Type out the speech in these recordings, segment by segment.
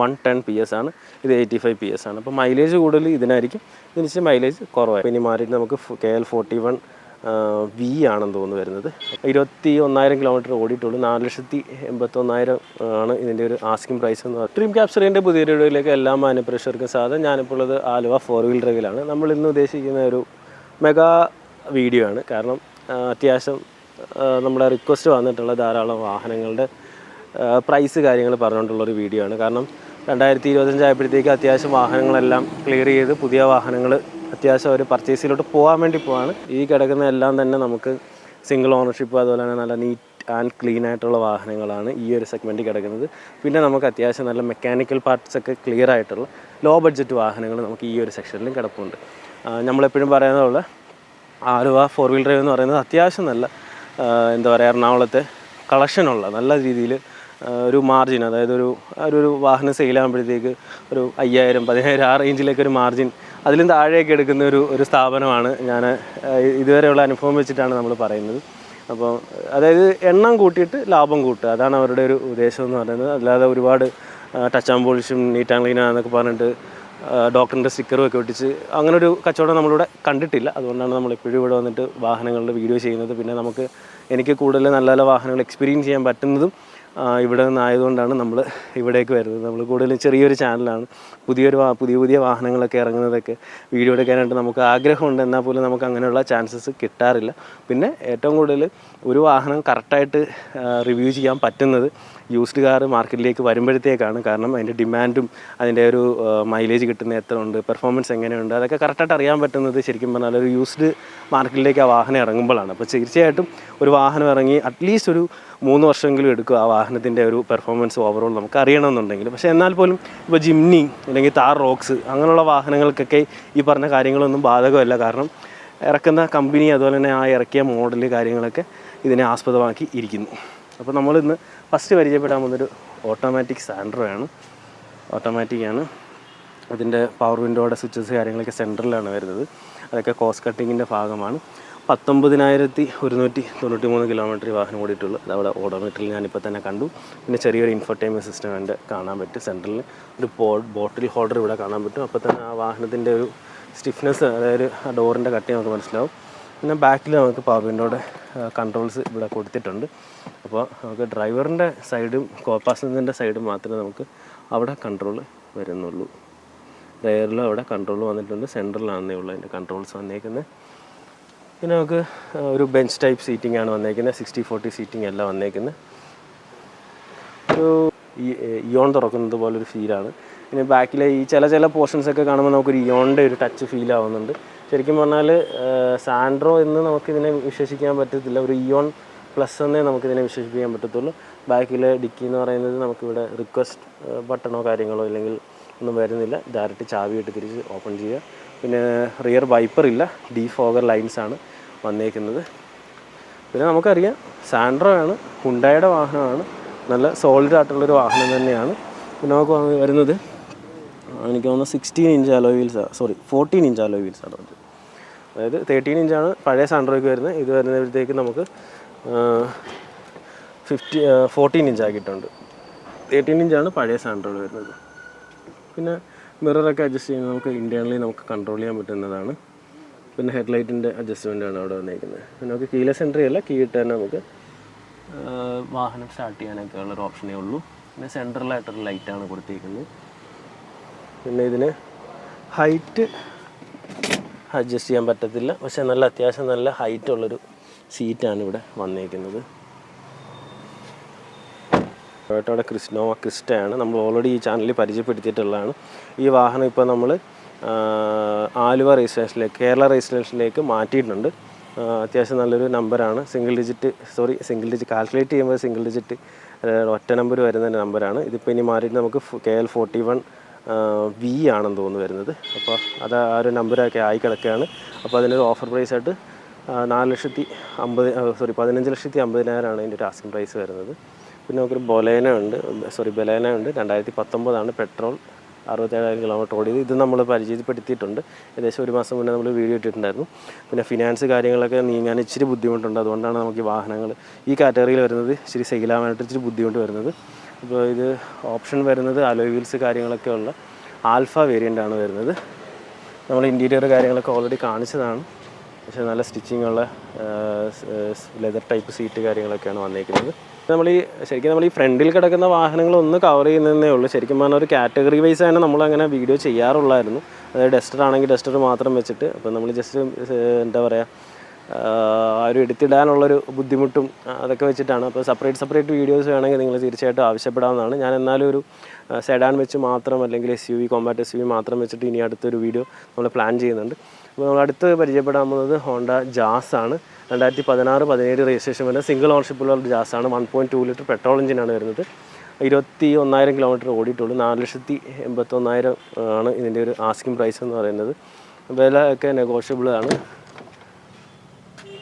One ten P S ആണ്. ഇത് eighty five P S ആണ്. അപ്പോൾ മൈലേജ് കൂടുതൽ ഇതിനായിരിക്കും. ഇതിന് മൈലേജ് കുറവായി. ഇനി മാറിയിട്ട് നമുക്ക് K L forty one V ആണെന്ന് തോന്നുന്നു വരുന്നത്. ഇരുപത്തി ഒന്നായിരം കിലോമീറ്റർ ഓടിയിട്ടുള്ളൂ. നാല് ലക്ഷത്തി എൺപത്തൊന്നായിരം ആണ് ഇതിന്റെ ഒരു ആസ്കിംഗ് പ്രൈസ് എന്ന് പറയുന്നത്. ഡ്രീം ക്യാപ്ചറിന്റെ പുതിയ വീഡിയോയിലേക്ക് എല്ലാ മാനുപ്രേക്ഷകർക്കും സാധനം ഞാനിപ്പോൾ ഉള്ളത് ആലുവ ഫോർ വീൽ ഡ്രൈവിലാണ് നമ്മൾ ഇന്ന് ഉദ്ദേശിക്കുന്ന ഒരു മെഗാ വീഡിയോ ആണ്. കാരണം അത്യാവശ്യം നമ്മുടെ റിക്വസ്റ്റ് വന്നിട്ടുള്ള ധാരാളം വാഹനങ്ങളുടെ പ്രൈസ് കാര്യങ്ങൾ പറഞ്ഞുകൊണ്ടുള്ളൊരു വീഡിയോ ആണ്. കാരണം രണ്ടായിരത്തി ഇരുപത്തഞ്ചായപ്പോഴത്തേക്ക് അത്യാവശ്യം വാഹനങ്ങളെല്ലാം ക്ലിയർ ചെയ്ത് പുതിയ വാഹനങ്ങൾ അത്യാവശ്യം ഒരു പർച്ചേസിലോട്ട് പോകാൻ വേണ്ടി പോവാണ്. ഈ കിടക്കുന്ന എല്ലാം തന്നെ നമുക്ക് സിംഗിൾ ഓണർഷിപ്പ് അതുപോലെ തന്നെ നല്ല നീറ്റ് ആൻഡ് ക്ലീൻ ആയിട്ടുള്ള വാഹനങ്ങളാണ് ഈ ഒരു സെഗ്മെന്റിൽ കിടക്കുന്നത്. പിന്നെ നമുക്ക് അത്യാവശ്യം നല്ല മെക്കാനിക്കൽ പാർട്സ് ഒക്കെ ക്ലിയർ ആയിട്ടുള്ള ലോ ബഡ്ജറ്റ് വാഹനങ്ങൾ നമുക്ക് ഈ ഒരു സെക്ഷനിലും കിടപ്പുണ്ട്. നമ്മളെപ്പോഴും പറയുന്നതുള്ള ആലുവ ഫോർ വീൽ ഡ്രൈവ് എന്ന് പറയുന്നത് അത്യാവശ്യം നല്ല എന്താ പറയുക എറണാകുളത്തെ കളക്ഷനുള്ള നല്ല രീതിയിൽ ഒരു മാർജിൻ അതായത് ഒരു ഒരു വാഹനം സെയിലാകുമ്പോഴത്തേക്ക് ഒരു അയ്യായിരം പതിനായിരം ആ റേഞ്ചിലേക്ക് ഒരു മാർജിൻ അതിലും താഴെയൊക്കെ എടുക്കുന്ന ഒരു ഒരു സ്ഥാപനമാണ് ഞാൻ ഇതുവരെയുള്ള അനുഭവം വെച്ചിട്ടാണ് നമ്മൾ പറയുന്നത്. അപ്പോൾ അതായത് എണ്ണം കൂട്ടിയിട്ട് ലാഭം കൂട്ടുക അതാണ് അവരുടെ ഒരു ഉദ്ദേശം എന്ന് പറയുന്നത്. അല്ലാതെ ഒരുപാട് ടച്ച് ആൻഡ് പോളിഷും നീറ്റ് ആൻഡ് ക്ലീൻ ആണെന്നൊക്കെ പറഞ്ഞിട്ട് ഡോക്ടറിന്റെ സ്റ്റിക്കറും ഒക്കെ ഒട്ടിച്ച് അങ്ങനെ ഒരു കച്ചവടം നമ്മളിവിടെ കണ്ടിട്ടില്ല. അതുകൊണ്ടാണ് നമ്മൾ എപ്പോഴും ഇവിടെ വന്നിട്ട് വാഹനങ്ങളുടെ വീഡിയോ ചെയ്യുന്നത്. പിന്നെ നമുക്ക് എനിക്ക് കൂടുതൽ നല്ല നല്ല വാഹനങ്ങൾ എക്സ്പീരിയൻസ് ചെയ്യാൻ പറ്റുന്നതും ഇവിടെ നിന്നായതുകൊണ്ടാണ് നമ്മൾ ഇവിടേക്ക് വരുന്നത്. നമ്മൾ കൂടുതലും ചെറിയൊരു ചാനലാണ് പുതിയൊരു പുതിയ പുതിയ വാഹനങ്ങളൊക്കെ ഇറങ്ങുന്നതൊക്കെ വീഡിയോ എടുക്കാനായിട്ട് നമുക്ക് ആഗ്രഹമുണ്ട്. എന്നാൽ പോലും നമുക്ക് അങ്ങനെയുള്ള ചാൻസസ് കിട്ടാറില്ല. പിന്നെ ഏറ്റവും കൂടുതൽ ഒരു വാഹനം കറക്റ്റായിട്ട് റിവ്യൂ ചെയ്യാൻ പറ്റുന്നത് യൂസ്ഡ് കാർ മാർക്കറ്റിലേക്ക് വരുമ്പോഴത്തേക്കാണ്. കാരണം അതിന്റെ ഡിമാൻഡും അതിന്റെ ഒരു മൈലേജ് കിട്ടുന്ന എത്ര ഉണ്ട് പെർഫോമൻസ് എങ്ങനെയുണ്ട് അതൊക്കെ കറക്റ്റായിട്ട് അറിയാൻ പറ്റുന്നത് ശരിക്കും പറഞ്ഞാൽ ഒരു യൂസ്ഡ് മാർക്കറ്റിലേക്ക് ആ വാഹനം ഇറങ്ങുമ്പോഴാണ്. അപ്പോൾ തീർച്ചയായിട്ടും ഒരു വാഹനം ഇറങ്ങി അറ്റ്ലീസ്റ്റ് ഒരു മൂന്ന് വർഷമെങ്കിലും എടുക്കും ആ വാഹനത്തിന്റെ ഒരു പെർഫോമൻസ് ഓവറോൾ നമുക്ക് അറിയണമെന്നുണ്ടെങ്കിൽ. പക്ഷേ എന്നാൽ പോലും ഇപ്പോൾ ജിംനി അല്ലെങ്കിൽ താർ റോക്സ് അങ്ങനെയുള്ള വാഹനങ്ങൾക്കൊക്കെ ഈ പറഞ്ഞ കാര്യങ്ങളൊന്നും ബാധകമല്ല. കാരണം ഇറക്കുന്ന കമ്പനി അതുപോലെ തന്നെ ആ ഇറക്കിയ മോഡൽ കാര്യങ്ങളൊക്കെ ഇതിനെ ആസ്പദമാക്കി ഇരിക്കുന്നു. അപ്പോൾ നമ്മളിന്ന് ഫസ്റ്റ് പരിചയപ്പെടാൻ പോകുന്നൊരു ഓട്ടോമാറ്റിക് സാൻഡ്രോയാണ് ഓട്ടോമാറ്റിക്കാണ് അതിന്റെ പവർ വിൻഡോയുടെ സ്വിച്ചസ് കാര്യങ്ങളൊക്കെ സെന്ററിലാണ് വരുന്നത്. അതൊക്കെ കോസ്റ്റ് കട്ടിങ്ങിന്റെ ഭാഗമാണ്. പത്തൊമ്പതിനായിരത്തി ഒരുന്നൂറ്റി തൊണ്ണൂറ്റി മൂന്ന് കിലോമീറ്റർ വാഹനം ഓടിയിട്ടുള്ളൂ. അതവിടെ ഓഡോമീറ്ററിൽ ഞാനിപ്പോൾ തന്നെ കണ്ടു. പിന്നെ ചെറിയൊരു ഇൻഫർടൈൻമെന്റ് സിസ്റ്റം എന്റെ കാണാൻ പറ്റും. സെൻട്രലിൽ ഒരു ബോ ബോട്ടിൽ ഹോൾഡർ ഇവിടെ കാണാൻ പറ്റും. അപ്പോൾ തന്നെ ആ വാഹനത്തിന്റെ ഒരു സ്റ്റിഫ്നെസ് അതായത് ആ ഡോറിന്റെ കട്ടി നമുക്ക് മനസ്സിലാവും. പിന്നെ ബാക്കിൽ നമുക്ക് പാവിന്റെ കൺട്രോൾസ് ഇവിടെ കൊടുത്തിട്ടുണ്ട്. അപ്പോൾ നമുക്ക് ഡ്രൈവറിന്റെ സൈഡും കോ പാസഞ്ചറിന്റെ സൈഡും മാത്രമേ നമുക്ക് അവിടെ കൺട്രോൾ വരുന്നുള്ളൂ. റെയറിലും അവിടെ കൺട്രോൾ വന്നിട്ടുണ്ട്. സെൻട്രലാണെന്നേ ഉള്ളൂ അതിന്റെ കൺട്രോൾസ് വന്നേക്കുന്നത് പിന്നെ നമുക്ക് ഒരു ബെഞ്ച് ടൈപ്പ് സീറ്റിംഗ് ആണ് വന്നേക്കുന്നത് സിക്സ്റ്റി ഫോർട്ടി സീറ്റിംഗ് അല്ല വന്നേക്കുന്നത് ഒരു ഇയോൺ തുറക്കുന്നത് പോലെ ഒരു ഫീലാണ് പിന്നെ ബാക്കിലെ ഈ ചില ചില പോർഷൻസ് ഒക്കെ കാണുമ്പോൾ നമുക്കൊരു ഇയോണിന്റെ ഒരു ടച്ച് ഫീൽ ആവുന്നുണ്ട്. ശരിക്കും പറഞ്ഞാൽ സാൻഡ്രോ എന്ന് നമുക്കിതിനെ വിശ്വസിക്കാൻ പറ്റത്തില്ല. ഒരു ഇയോൺ പ്ലസ് എന്നേ നമുക്കിതിനെ വിശ്വസിപ്പിക്കാൻ പറ്റത്തുള്ളൂ. ബാക്കിലെ ഡിക്കി എന്ന് പറയുന്നത് നമുക്കിവിടെ റിക്വസ്റ്റ് ബട്ടണോ കാര്യങ്ങളോ ഇല്ലെങ്കിൽ ഒന്നും വരുന്നില്ല. ഡയറക്റ്റ് ചാവിയിട്ട് തിരിച്ച് ഓപ്പൺ ചെയ്യുക. പിന്നെ റിയർ വൈപ്പർ ഇല്ല. ഡീ ഫോഗർ ലൈൻസ് ആണ് വന്നേക്കുന്നത്. പിന്നെ നമുക്കറിയാം സാൻഡ്രോ ആണ്. ഹുണ്ടായുടെ വാഹനമാണ്. നല്ല സോളിഡ് ആയിട്ടുള്ളൊരു വാഹനം തന്നെയാണ്. പിന്നെ നമുക്ക് വരുന്നത് എനിക്ക് തോന്നുന്നു sixteen inch alloy wheels sorry fourteen inch alloy വീൽസാണ് വരുന്നത് അതായത് തേർട്ടീൻ ഇഞ്ചാണ് പഴയ സാൻഡ്രോയ്ക്ക് വരുന്നത്. ഇത് വരുന്നപ്പോഴത്തേക്ക് നമുക്ക് ഫിഫ്റ്റി ഫോർട്ടീൻ ഇഞ്ച് ആക്കിയിട്ടുണ്ട്. തേർട്ടീൻ ഇഞ്ചാണ് പഴയ സാൻഡ്രോയിൽ വരുന്നത്. പിന്നെ മിററൊക്കെ അഡ്ജസ്റ്റ് ചെയ്യുന്നത് നമുക്ക് ഇന്റേർണലി നമുക്ക് കൺട്രോൾ ചെയ്യാൻ പറ്റുന്നതാണ്. പിന്നെ ഹെഡ്ലൈറ്റിന്റെ ആണ് അവിടെ വന്നിരിക്കുന്നത്. പിന്നെ നമുക്ക് കീലെസ് എൻട്രി അല്ല കീ ഇട്ട് തന്നെ നമുക്ക് വാഹനം സ്റ്റാർട്ട് ചെയ്യാനൊക്കെ ഉള്ളൊരു ഓപ്ഷനേ ഉള്ളൂ. പിന്നെ സെൻട്രലായിട്ടൊരു ലൈറ്റാണ് കൊടുത്തിരിക്കുന്നത്. പിന്നെ ഇതിന് ഹൈറ്റ് അഡ്ജസ്റ്റ് ചെയ്യാൻ പറ്റത്തില്ല. പക്ഷേ നല്ല അത്യാവശ്യം നല്ല ഹൈറ്റ് ഉള്ളൊരു സീറ്റാണ് ഇവിടെ വന്നേക്കുന്നത് ടൊയോട്ടയുടെ ക്രിസ്നോവ ക്രിസ്റ്റയാണ്. നമ്മൾ ഓൾറെഡി ഈ ചാനലിൽ പരിചയപ്പെടുത്തിയിട്ടുള്ളതാണ്. ഈ വാഹനം ഇപ്പോൾ നമ്മൾ ആലുവ രജിസ്ട്രേഷനിലേക്ക് കേരള രജിസ്ട്രേഷനിലേക്ക് മാറ്റിയിട്ടുണ്ട്. അത്യാവശ്യം നല്ലൊരു നമ്പറാണ് single digit sorry single digit calculate ചെയ്യുമ്പോൾ സിംഗിൾ ഡിജിറ്റ് ഒറ്റ നമ്പർ വരുന്ന നമ്പറാണ് ഇതിപ്പോൾ ഇനി മാറിയിട്ട് നമുക്ക് K L forty one V ആണെന്ന് തോന്നുന്നു വരുന്നത്. അപ്പോൾ അത് ആ ഒരു നമ്പറൊക്കെ ആയി കിടക്കുകയാണ്. അപ്പോൾ അതിനൊരു ഓഫർ പ്രൈസ് ആയിട്ട് നാല് ലക്ഷത്തി അമ്പത് സോറി പതിനഞ്ച് ലക്ഷത്തി അമ്പതിനായിരമാണ് അതിന്റെ ഒരു ആസ്കിംഗ് പ്രൈസ് വരുന്നത്. പിന്നെ നമുക്കൊരു ബൊലേന ഉണ്ട്. സോറി ബൊലേന ഉണ്ട്. രണ്ടായിരത്തി പത്തൊമ്പതാണ് പെട്രോൾ. അറുപത്തേഴായിരം കിലോമീറ്റർ ഓടിയത്. ഇത് നമ്മൾ പരിചയപ്പെടുത്തിയിട്ടുണ്ട്. ഏകദേശം ഒരു മാസം മുന്നേ നമ്മൾ വീഡിയോ ഇട്ടിട്ടുണ്ടായിരുന്നു. പിന്നെ ഫിനാൻസ് കാര്യങ്ങളൊക്കെ നീങ്ങാൻ ഇച്ചിരി ബുദ്ധിമുട്ടുണ്ട്. അതുകൊണ്ടാണ് നമുക്ക് ഈ വാഹനങ്ങൾ ഈ കാറ്റഗറിയിൽ വരുന്നത് ഇച്ചിരി സെയിലാവാനായിട്ട് ഇച്ചിരി ബുദ്ധിമുട്ട് വരുന്നത്. ഇപ്പോൾ ഇത് ഓപ്ഷൻ വരുന്നത് അലോയ് വീൽസ് കാര്യങ്ങളൊക്കെ ഉള്ള ആൽഫ വേരിയന്റ് ആണ് വരുന്നത്. നമ്മൾ ഇന്റീരിയർ കാര്യങ്ങളൊക്കെ ഓൾറെഡി കാണിച്ചതാണ്. പക്ഷേ നല്ല സ്റ്റിച്ചിങ്ങുള്ള ലെതർ ടൈപ്പ് സീറ്റ് കാര്യങ്ങളൊക്കെയാണ് വന്നേക്കുന്നത്. നമ്മൾ ഈ ശരിക്കും നമ്മൾ ഈ ഫ്രണ്ടിൽ കിടക്കുന്ന വാഹനങ്ങൾ ഒന്ന് കവർ ചെയ്യുന്നതേ ഉള്ളൂ. ശരിക്കും പറഞ്ഞാൽ ഒരു കാറ്റഗറി വൈസ് തന്നെ നമ്മൾ അങ്ങനെ വീഡിയോ ചെയ്യാറുള്ളായിരുന്നു. അതായത് ഡസ്റ്റർ ആണെങ്കിൽ ഡസ്റ്റർ മാത്രം വെച്ചിട്ട് അപ്പോൾ നമ്മൾ ജസ്റ്റ് എന്താ പറയുക ആ ഒരു എടുത്തിടാനുള്ളൊരു ബുദ്ധിമുട്ടും അതൊക്കെ വെച്ചിട്ടാണ്. അപ്പോൾ സെപ്പറേറ്റ് സെപ്പറേറ്റ് വീഡിയോസ് വേണമെങ്കിൽ നിങ്ങൾ തീർച്ചയായിട്ടും ആവശ്യപ്പെടാവുന്നതാണ്. ഞാൻ എന്നാലും ഒരു സെഡാൻ വെച്ച് മാത്രം അല്ലെങ്കിൽ S U V compact S U V മാത്രം വെച്ചിട്ട് ഇനി അടുത്തൊരു വീഡിയോ നമ്മൾ പ്ലാൻ ചെയ്യുന്നുണ്ട്. അപ്പോൾ നമ്മൾ അടുത്ത് പരിചയപ്പെടാൻ പോകുന്നത് ഹോണ്ട ജാസ് ആണ്. രണ്ടായിരത്തി പതിനാറ് പതിനേഴ് രജിസ്ട്രേഷൻ വരുന്ന സിംഗിൾ ഓണർഷിപ്പുള്ള ജാസ് ആണ്. One point two litre petrol എഞ്ചിനാണ് വരുന്നത്. ഇരുപത്തി ഒന്നായിരം കിലോമീറ്റർ ഓടിയിട്ടുള്ളൂ. നാല് ലക്ഷത്തി എൺപത്തൊന്നായിരം ആണ് ഇതിന്റെ ഒരു ആസ്കിംഗ് പ്രൈസ് എന്ന് പറയുന്നത്. വില ഒക്കെ നെഗോഷ്യബിൾ ആണ്.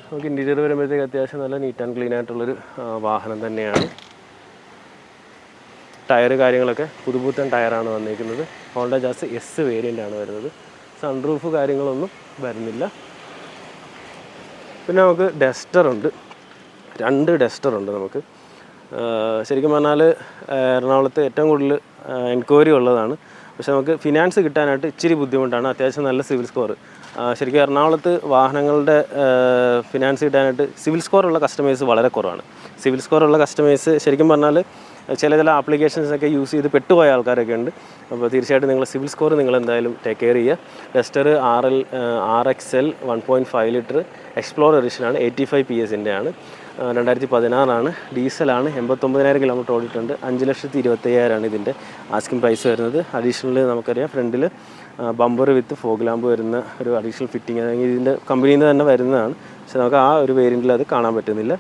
നമുക്ക് ഇന്റീരിയർ വരുമ്പോഴത്തേക്ക് അത്യാവശ്യം നല്ല നീറ്റ് ആൻഡ് ക്ലീൻ ആയിട്ടുള്ളൊരു വാഹനം തന്നെയാണ്. ടയർ കാര്യങ്ങളൊക്കെ പുതുപുത്തൻ ടയറാണ് വന്നിരിക്കുന്നത് ഹോണ്ട ജാസ് എസ് വേരിയന്റ് ആണ് വരുന്നത്. സൺറൂഫ് കാര്യങ്ങളൊന്നും വരുന്നില്ല. പിന്നെ നമുക്ക് ഡസ്റ്റർ ഉണ്ട്. രണ്ട് ഡസ്റ്റർ ഉണ്ട് നമുക്ക്. ശരിക്കും പറഞ്ഞാൽ എറണാകുളത്ത് ഏറ്റവും കൂടുതൽ എൻക്വയറി ഉള്ളതാണ്. പക്ഷെ നമുക്ക് ഫിനാൻസ് കിട്ടാനായിട്ട് ഇച്ചിരി ബുദ്ധിമുട്ടാണ്. അത്യാവശ്യം നല്ല സിവിൽ സ്കോർ ശരിക്കും എറണാകുളത്ത് വാഹനങ്ങളുടെ ഫിനാൻസ് കിട്ടാനായിട്ട് സിവിൽ സ്കോർ ഉള്ള കസ്റ്റമേഴ്സ് വളരെ കുറവാണ്. സിവിൽ സ്കോർ ഉള്ള കസ്റ്റമേഴ്സ് ശരിക്കും പറഞ്ഞാൽ ചില ചില ആപ്ലിക്കേഷൻസൊക്കെ യൂസ് ചെയ്ത് പെട്ടുപോയ ആൾക്കാരൊക്കെ ഉണ്ട്. അപ്പോൾ തീർച്ചയായിട്ടും നിങ്ങൾ സിവിൽ സ്കോർ നിങ്ങൾ എന്തായാലും ടേക്ക് കെയർ ചെയ്യുക Duster R L R X L one point five litre explore എഡിഷനാണ് eighty five P എസിന്റെ ആണ്. രണ്ടായിരത്തി പതിനാറാണ് ഡീസലാണ് എൺപത്തൊമ്പതിനായിരം കിലോമീറ്റർ ഓടിയിട്ടുണ്ട്. അഞ്ച് ലക്ഷത്തി ഇരുപത്തയ്യായിരമാണ് ഇതിന്റെ ആസ്കിംഗ് പ്രൈസ് വരുന്നത്. അഡീഷണൽ നമുക്കറിയാം. ഫ്രണ്ടിൽ ബമ്പർ വിത്ത് ഫോഗ് ലാമ്പ് വരുന്ന ഒരു അഡീഷണൽ ഫിറ്റിംഗ് അല്ലെങ്കിൽ ഇതിന്റെ കമ്പനിയിൽ നിന്ന് തന്നെ വരുന്നതാണ്. പക്ഷെ നമുക്ക് ആ ഒരു വേരിയന്റിൽ അത് കാണാൻ പറ്റുന്നില്ല.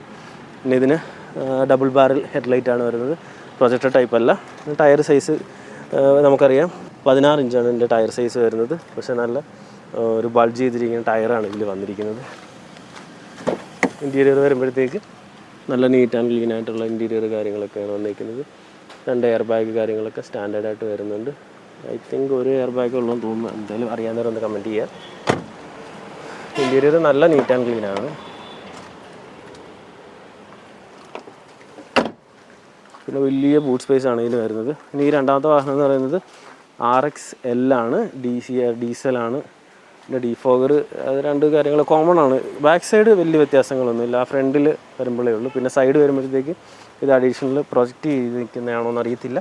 പിന്നെ ഇതിന് ഡബിൾ ബാരൽ ഹെഡ്ലൈറ്റാണ് വരുന്നത്. പ്രൊജക്ടർ ടൈപ്പ് അല്ല. ടയർ സൈസ് നമുക്കറിയാം. പതിനാറ് ഇഞ്ചാണ് എന്റെ ടയർ സൈസ് വരുന്നത്. പക്ഷേ നല്ല ഒരു ബൾജ് ചെയ്തിരിക്കുന്ന ടയറാണ് ഇതിൽ വന്നിരിക്കുന്നത്. ഇന്റീരിയർ വരുമ്പോഴത്തേക്ക് നല്ല നീറ്റ് ആൻഡ് ക്ലീൻ ആയിട്ടുള്ള ഇന്റീരിയർ കാര്യങ്ങളൊക്കെയാണ് വന്നിരിക്കുന്നത്. രണ്ട് എയർ ബാഗ് കാര്യങ്ങളൊക്കെ സ്റ്റാൻഡേർഡ് ആയിട്ട് വരുന്നുണ്ട്. ഐ തിങ്ക് ഒരു എയർ ബാഗ് ഉള്ളതെന്ന് തോന്നുന്നു. എന്തായാലും അറിയാവുന്നവർ ഒന്ന് കമന്റ് ചെയ്യുക ഇന്റീരിയർ നല്ല നീറ്റ് ആൻഡ് ക്ലീൻ ആണ്. പിന്നെ വലിയ ബൂട്ട് സ്പേസ് ആണ് വരുന്നത്. ഇനി ഈ രണ്ടാമത്തെ വാഹനം എന്ന് പറയുന്നത് ആർ എക്സ് എല്ലാണ് ഡി സി ഡീസലാണ് പിന്നെ ഡിഫോഗർ അത് രണ്ട് കാര്യങ്ങൾ കോമൺ ആണ്. ബാക്ക് സൈഡ് വലിയ വ്യത്യാസങ്ങളൊന്നുമില്ല. ആ ഫ്രണ്ടിൽ വരുമ്പോഴേ ഉള്ളൂ. പിന്നെ സൈഡ് വരുമ്പോഴത്തേക്ക് ഇത് അഡീഷണൽ പ്രൊജക്റ്റ് എന്ന് അറിയത്തില്ല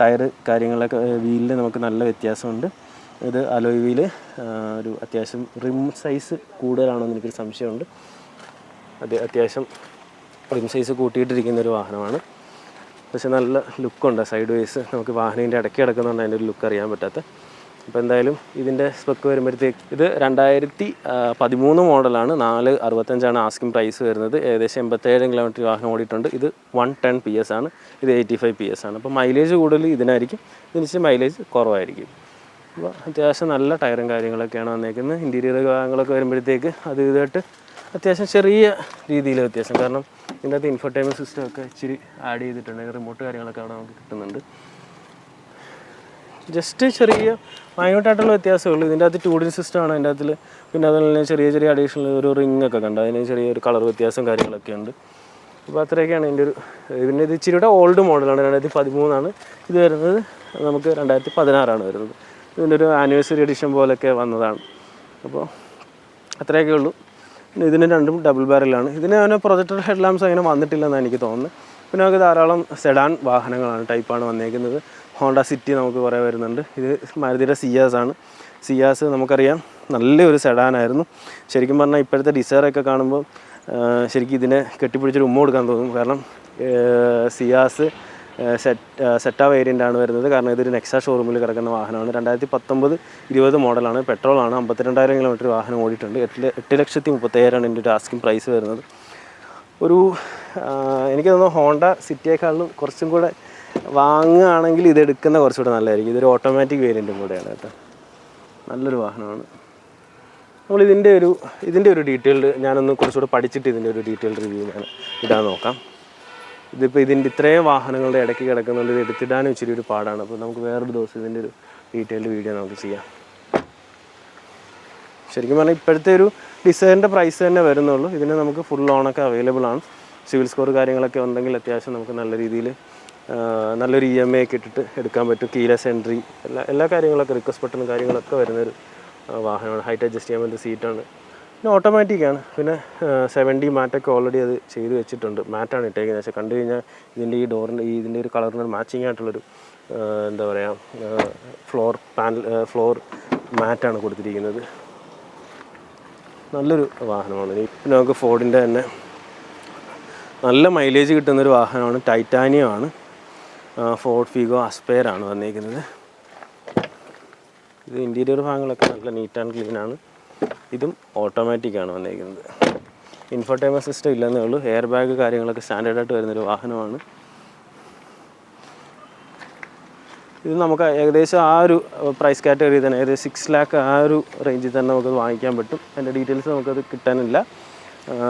ടയർ കാര്യങ്ങളൊക്കെ വീലിൽ നമുക്ക് നല്ല വ്യത്യാസമുണ്ട്. ഇത് അലോയ് വീൽ ഒരു അത്യാവശ്യം റിം സൈസ് കൂടുതലാണോ എന്ന് എനിക്കൊരു സംശയമുണ്ട്. അത് അത്യാവശ്യം റിം സൈസ് കൂട്ടിയിട്ടിരിക്കുന്ന ഒരു വാഹനമാണ്. പക്ഷെ നല്ല ലുക്കുണ്ട്. സൈഡ് വൈസ് നമുക്ക് വാഹനത്തിന്റെ ഇടയ്ക്ക് കിടക്കുന്നുണ്ട്. അതിന്റെ ഒരു ലുക്ക് അറിയാൻ പറ്റാത്ത. അപ്പോൾ എന്തായാലും ഇതിന്റെ സ്പെക്ക് വരുമ്പോഴത്തേക്ക് ഇത് രണ്ടായിരത്തി പതിമൂന്ന് മോഡലാണ്. നാല് അറുപത്തഞ്ചാണ് ആസ്കിംഗ് പ്രൈസ് വരുന്നത്. ഏകദേശം എൺപത്തേഴ് കിലോമീറ്റർ വാഹനം ഓടിയിട്ടുണ്ട്. ഇത് വൺ ടെൻ പി എസ് ആണ്. ഇത് എയ്റ്റി ഫൈവ് പി എസ് ആണ്. അപ്പോൾ മൈലേജ് കൂടുതൽ ഇതിനായിരിക്കും. ഇതിന് മൈലേജ് കുറവായിരിക്കും. അപ്പോൾ അത്യാവശ്യം നല്ല ടയറും കാര്യങ്ങളൊക്കെയാണ് വന്നേക്കുന്നത്. ഇന്റീരിയർ ഭാഗങ്ങളൊക്കെ വരുമ്പോഴത്തേക്ക് അത് ഇതായിട്ട് അത്യാവശ്യം ചെറിയ രീതിയിൽ വ്യത്യാസം. കാരണം ഇതിനകത്ത് ഇൻഫർടൈൻമെന്റ് സിസ്റ്റം ഒക്കെ ഇച്ചിരി ആഡ് ചെയ്തിട്ടുണ്ട്. റിമോട്ട് കാര്യങ്ങളൊക്കെ അവിടെ നമുക്ക് കിട്ടുന്നുണ്ട്. ജസ്റ്റ് ചെറിയ മൈന്യൂട്ടായിട്ടുള്ള വ്യത്യാസമേ ഉള്ളൂ. ഇതിന്റെ അകത്ത് ടൂഡിൻ സിസ്റ്റമാണ് അതിന്റെ അകത്തിൽ പിന്നെ അതുപോലെ ചെറിയ ചെറിയ അഡീഷണൽ ഒരു റിംഗ് ഒക്കെ കണ്ട്. അതിന് ചെറിയൊരു കളർ വ്യത്യാസം കാര്യങ്ങളൊക്കെ ഉണ്ട്. അപ്പോൾ അത്രയൊക്കെയാണ് ഇതിന്റെ ഒരു പിന്നെ ഇത് ഇച്ചിരിയുടെ ഓൾഡ് മോഡലാണ് രണ്ടായിരത്തി പതിമൂന്നാണ് ഇത് വരുന്നത്. നമുക്ക് രണ്ടായിരത്തി പതിനാറാണ് വരുന്നത്. ഇതിന്റെ ഒരു ആനിവേഴ്സറി എഡിഷൻ പോലൊക്കെ വന്നതാണ്. അപ്പോൾ അത്രയൊക്കെ ഉള്ളൂ. ഇതിന് രണ്ടും ഡബിൾ ബാരലാണ് ഇതിന് അങ്ങനെ പ്രൊജക്ടർ ഹെഡ് ലാംസ് അങ്ങനെ വന്നിട്ടില്ലെന്നാണ് എനിക്ക് തോന്നുന്നത്. പിന്നെ നമുക്ക് ധാരാളം സെഡാൻ വാഹനങ്ങളാണ് ടൈപ്പാണ് വന്നേക്കുന്നത്. ഹോണ്ട സിറ്റി നമുക്ക് കുറേ വരുന്നുണ്ട്. ഇത് മാരുതിയുടെ സിയാസ് ആണ്. സിയാസ് നമുക്കറിയാം നല്ലൊരു സെഡാനായിരുന്നു ശരിക്കും പറഞ്ഞാൽ ഇപ്പോഴത്തെ ഡിസയറൊക്കെ കാണുമ്പോൾ ശരിക്കും ഇതിനെ കെട്ടിപ്പിടിച്ചൊരു ഉമ്മ കൊടുക്കാൻ തോന്നും. കാരണം സിയാസ് സെറ്റ് സെറ്റാ വേരിയന്റ് ആണ് വരുന്നത്. കാരണം ഇതൊരു നെക്സ ഷോറൂമിൽ കിടക്കുന്ന വാഹനമാണ്. രണ്ടായിരത്തി പത്തൊമ്പത് ഇരുപത് മോഡലാണ്. പെട്രോളാണ് അമ്പത്തിരണ്ടായിരം കിലോമീറ്റർ വാഹനം ഓടിയിട്ടുണ്ട്. എട്ട് എട്ട് ലക്ഷത്തി മുപ്പത്തേഴാണ് എന്റെ ഒരു ആസ്കിംഗ് പ്രൈസ് വരുന്നത്. ഒരു എനിക്ക് തോന്നുന്നു ഹോണ്ട സിറ്റിയേക്കാളും കുറച്ചും കൂടെ വാങ്ങുകയാണെങ്കിൽ ഇത് എടുക്കുന്ന കുറച്ചുകൂടെ നല്ലതായിരിക്കും. ഇതൊരു ഓട്ടോമാറ്റിക് വേരിയന്റും കൂടെയാണ് കേട്ടോ. നല്ലൊരു വാഹനമാണ്. നമ്മൾ ഇതിന്റെ ഒരു ഇതിന്റെ ഒരു ഡീറ്റെയിൽഡ് ഞാനൊന്ന് കുറച്ചുകൂടെ പഠിച്ചിട്ട് ഇതിന്റെ ഒരു ഡീറ്റെയിൽഡ് റിവ്യൂ ഞാൻ ഇടാൻ നോക്കാം. ഇതിപ്പോൾ ഇതിന്റെ ഇത്രയും വാഹനങ്ങളുടെ ഇടയ്ക്ക് കിടക്കുന്നുണ്ട് ഇത് എടുത്തിടാനും ഇച്ചിരി ഒരു പാടാണ്. അപ്പോൾ നമുക്ക് വേറൊരു ദിവസം ഇതിന്റെ ഒരു ഡീറ്റെയിൽഡ് വീഡിയോ നമുക്ക് ചെയ്യാം. ശരിക്കും പറഞ്ഞാൽ ഇപ്പോഴത്തെ ഒരു ഡിസൈറിന്റെ പ്രൈസ് തന്നെ വരുന്നുള്ളൂ. ഇതിന് നമുക്ക് ഫുൾ ലോണൊക്കെ അവൈലബിൾ ആണ്. സിവിൽ സ്കോർ കാര്യങ്ങളൊക്കെ ഉണ്ടെങ്കിൽ അത്യാവശ്യം നമുക്ക് നല്ല രീതിയിൽ നല്ലൊരു ഇ എം ഐ ഒക്കെ ഇട്ടിട്ട് എടുക്കാൻ പറ്റും. കീലെസ് എൻട്രി എല്ലാ എല്ലാ കാര്യങ്ങളൊക്കെ റിക്വസ്റ്റ് ബട്ടണും കാര്യങ്ങളൊക്കെ വരുന്നൊരു വാഹനമാണ്. ഹൈറ്റ് അഡ്ജസ്റ്റ് ചെയ്യാൻ പറ്റുന്ന സീറ്റാണ് ഓട്ടോമാറ്റിക്കാണ് പിന്നെ സെവൻ ഡി മാറ്റൊക്കെ ഓൾറെഡി അത് ചെയ്ത് വെച്ചിട്ടുണ്ട്. മാറ്റാണ് ഇട്ടേക്കുന്നത്. പക്ഷേ കണ്ടു കഴിഞ്ഞാൽ ഇതിന്റെ ഈ ഡോറിന്റെ ഈ ഇതിന്റെ ഒരു കളറിന് മാച്ചിങ് ആയിട്ടുള്ളൊരു എന്താ പറയുക ഫ്ലോർ പാനൽ ഫ്ലോർ മാറ്റാണ് കൊടുത്തിരിക്കുന്നത്. നല്ലൊരു വാഹനമാണ്. പിന്നെ നമുക്ക് ഫോർഡിന്റെ തന്നെ നല്ല മൈലേജ് കിട്ടുന്നൊരു വാഹനമാണ്. ടൈറ്റാനിയം ആണ്. ഫോർഡ് ഫീഗോ അസ്പെയറാണ് വന്നിരിക്കുന്നത് ഇത് ഇന്റീരിയർ ഭാഗങ്ങളൊക്കെ നല്ല നീറ്റ് ആൻഡ് ക്ലീൻ ആണ്. ഇതും ഓട്ടോമാറ്റിക് ആണ് വന്നിരിക്കുന്നത് ഇൻഫോർട്ടൈമർ സിസ്റ്റം ഇല്ലെന്നേ ഉള്ളൂ. എയർ ബാഗ് കാര്യങ്ങളൊക്കെ സ്റ്റാൻഡേർഡായിട്ട് വരുന്നൊരു വാഹനമാണ്. ഇത് നമുക്ക് ഏകദേശം ആ ഒരു പ്രൈസ് കാറ്റഗറി തന്നെ ഏകദേശം സിക്സ് ലാക്ക് ആ ഒരു റേഞ്ചിൽ തന്നെ നമുക്കത് വാങ്ങിക്കാൻ പറ്റും. അതിന്റെ ഡീറ്റെയിൽസ് നമുക്കത് കിട്ടാനില്ല.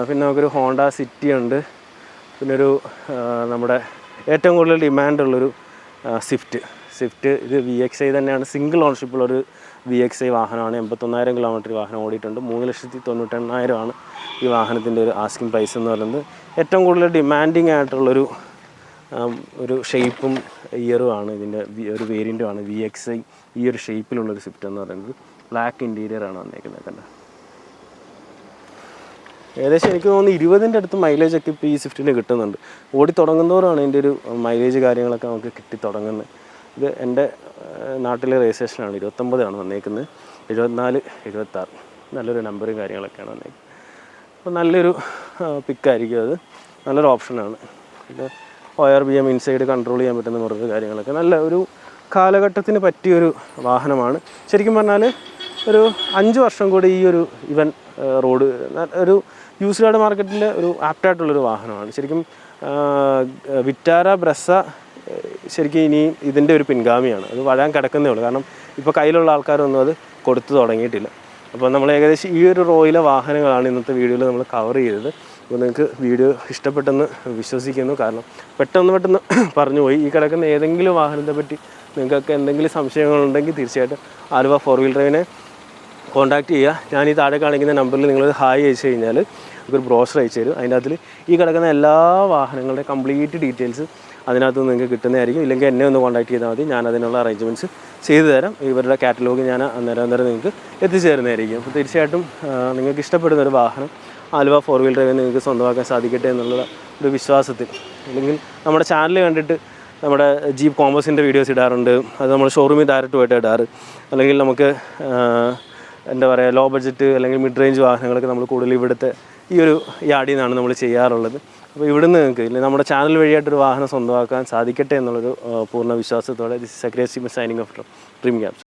പിന്നെ നമുക്കൊരു ഹോണ്ട സിറ്റി ഉണ്ട്. പിന്നെ ഒരു നമ്മുടെ ഏറ്റവും കൂടുതൽ ഡിമാൻഡുള്ളൊരു സ്വിഫ്റ്റ് സ്വിഫ്റ്റ് ഇത് വി എക്സ് ഐ തന്നെയാണ്. സിംഗിൾ ഓണർഷിപ്പുള്ളൊരു വി എക്സ് ഐ വാഹനമാണ്. എൺപത്തൊന്നായിരം കിലോമീറ്റർ വാഹനം ഓടിയിട്ടുണ്ട്. മൂന്ന് ലക്ഷത്തി തൊണ്ണൂറ്റെണ്ണായിരമാണ് ഈ വാഹനത്തിന്റെ ഒരു ആസ്കിംഗ് പ്രൈസ് എന്ന് പറയുന്നത്. ഏറ്റവും കൂടുതൽ ഡിമാൻഡിങ് ആയിട്ടുള്ളൊരു ഒരു ഷേപ്പും ഇയറുമാണ് ഇതിന്റെ ഒരു വേരിയന്റുമാണ് വി എക്സ് ഐ ഈ ഒരു ഷേപ്പിലുള്ളൊരു സ്വിഫ്റ്റ് എന്ന് പറയുന്നത് ബ്ലാക്ക് ഇന്റീരിയർ ആണ് വന്നേക്കുന്നത് കണ്ടത് ഏകദേശം എനിക്ക് തോന്നുന്നു ഇരുപതിന്റെ അടുത്ത് മൈലേജ് ഒക്കെ ഇപ്പോൾ ഈ സ്വിഫ്റ്റിന് കിട്ടുന്നുണ്ട്. ഓടി തുടങ്ങുന്നവരാണ് ഇതിന്റെ ഒരു മൈലേജ് കാര്യങ്ങളൊക്കെ നമുക്ക് കിട്ടി തുടങ്ങുന്നത് ഇത് എന്റെ നാട്ടിലെ രജിസ്ട്രേഷനാണ്. ഇരുപത്തൊമ്പതാണ് വന്നേക്കുന്നത്. എഴുപത്തിനാല് എഴുപത്താറ് നല്ലൊരു നമ്പറും കാര്യങ്ങളൊക്കെയാണ് വന്നേക്കുന്നത്. അപ്പോൾ നല്ലൊരു പിക്കായിരിക്കും അത്. നല്ലൊരു ഓപ്ഷനാണ്. പിന്നെ O R B M inside control ചെയ്യാൻ പറ്റുന്ന കുറച്ച് കാര്യങ്ങളൊക്കെ. നല്ല ഒരു കാലഘട്ടത്തിന് പറ്റിയൊരു വാഹനമാണ്. ശരിക്കും പറഞ്ഞാൽ ഒരു അഞ്ച് വർഷം കൂടി ഈ ഒരു ഇവൻ റോഡ് ഒരു യൂസ്ഡ് കാർഡ് മാർക്കറ്റിൽ ഒരു ആപ്റ്റായിട്ടുള്ളൊരു വാഹനമാണ്. ശരിക്കും വിറ്റാര ബ്രസ ശരിക്കും ഇനി ഇതിന്റെ ഒരു പിൻഗാമിയാണ്. അത് വരാൻ കിടക്കുന്നേ ഉള്ളൂ. കാരണം ഇപ്പോൾ കയ്യിലുള്ള ആൾക്കാരൊന്നും അത് കൊടുത്തു തുടങ്ങിയിട്ടില്ല. അപ്പോൾ നമ്മൾ ഏകദേശം ഈ ഒരു റോയിലെ വാഹനങ്ങളാണ് ഇന്നത്തെ വീഡിയോയിൽ നമ്മൾ കവർ ചെയ്തത്. അപ്പോൾ നിങ്ങൾക്ക് വീഡിയോ ഇഷ്ടപ്പെട്ടെന്ന് വിശ്വസിക്കുന്നു. കാരണം പെട്ടെന്ന് പെട്ടെന്ന് പറഞ്ഞു പോയി. ഈ കിടക്കുന്ന ഏതെങ്കിലും വാഹനത്തെ പറ്റി നിങ്ങൾക്കൊക്കെ എന്തെങ്കിലും സംശയങ്ങളുണ്ടെങ്കിൽ തീർച്ചയായിട്ടും ആലുവ ഫോർ വീൽ ഡ്രൈവിനെ കോൺടാക്റ്റ് ചെയ്യുക. ഞാൻ ഈ താഴെ കാണിക്കുന്ന നമ്പറിൽ നിങ്ങൾ ഹായ് അയച്ചു കഴിഞ്ഞാൽ ഒരു ബ്രോഷർ അയച്ചു തരും. അതിന്റെ അകത്തിൽ ഈ കിടക്കുന്ന എല്ലാ വാഹനങ്ങളുടെ കംപ്ലീറ്റ് ഡീറ്റെയിൽസ് അതിനകത്ത് നിങ്ങൾക്ക് കിട്ടുന്നതായിരിക്കും. ഇല്ലെങ്കിൽ എന്നെ ഒന്ന് കോൺടാക്ട് ചെയ്താൽ മതി. ഞാൻ അതിനുള്ള അറേഞ്ച്മെന്റ്സ് ചെയ്തു തരാം. ഇവരുടെ കാറ്റലോഗ് ഞാൻ അന്നേരം അന്നേരം നിങ്ങൾക്ക് എത്തിച്ചു തരുന്നതായിരിക്കും. അപ്പോൾ തീർച്ചയായിട്ടും നിങ്ങൾക്ക് ഇഷ്ടപ്പെടുന്ന ഒരു വാഹനം ആലുവ ഫോർ വീൽ ഡ്രൈവ് നിങ്ങൾക്ക് സ്വന്തമാക്കാൻ സാധിക്കട്ടെ എന്നുള്ള ഒരു വിശ്വാസത്തിൽ. അല്ലെങ്കിൽ നമ്മുടെ ചാനൽ കണ്ടിട്ട് നമ്മുടെ ജീപ്പ് കോമ്പസിന്റെ വീഡിയോസ് ഇടാറുണ്ട്. അത് നമ്മൾ ഷോറൂമിൽ ഡയറക്റ്റ് പോയിട്ട് ഇടാറ്. അല്ലെങ്കിൽ നമുക്ക് എന്താ പറയുക ലോ ബഡ്ജറ്റ് അല്ലെങ്കിൽ മിഡ് റേഞ്ച് വാഹനങ്ങളൊക്കെ നമ്മൾ കൂടുതൽ ഇവിടുത്തെ ഈ ഒരു യാർഡിൽ നിന്നാണ് നമ്മൾ ചെയ്യാറുള്ളത്. അപ്പോൾ ഇവിടുന്ന് നിങ്ങൾക്ക് ഇല്ലേ? നമ്മുടെ ചാനൽ വഴിയായിട്ടൊരു വാഹനം സ്വന്തമാക്കാൻ സാധിക്കട്ടെ എന്നുള്ളൊരു പൂർണ വിശ്വാസത്തോടെ. This secretary signing off Dream Caps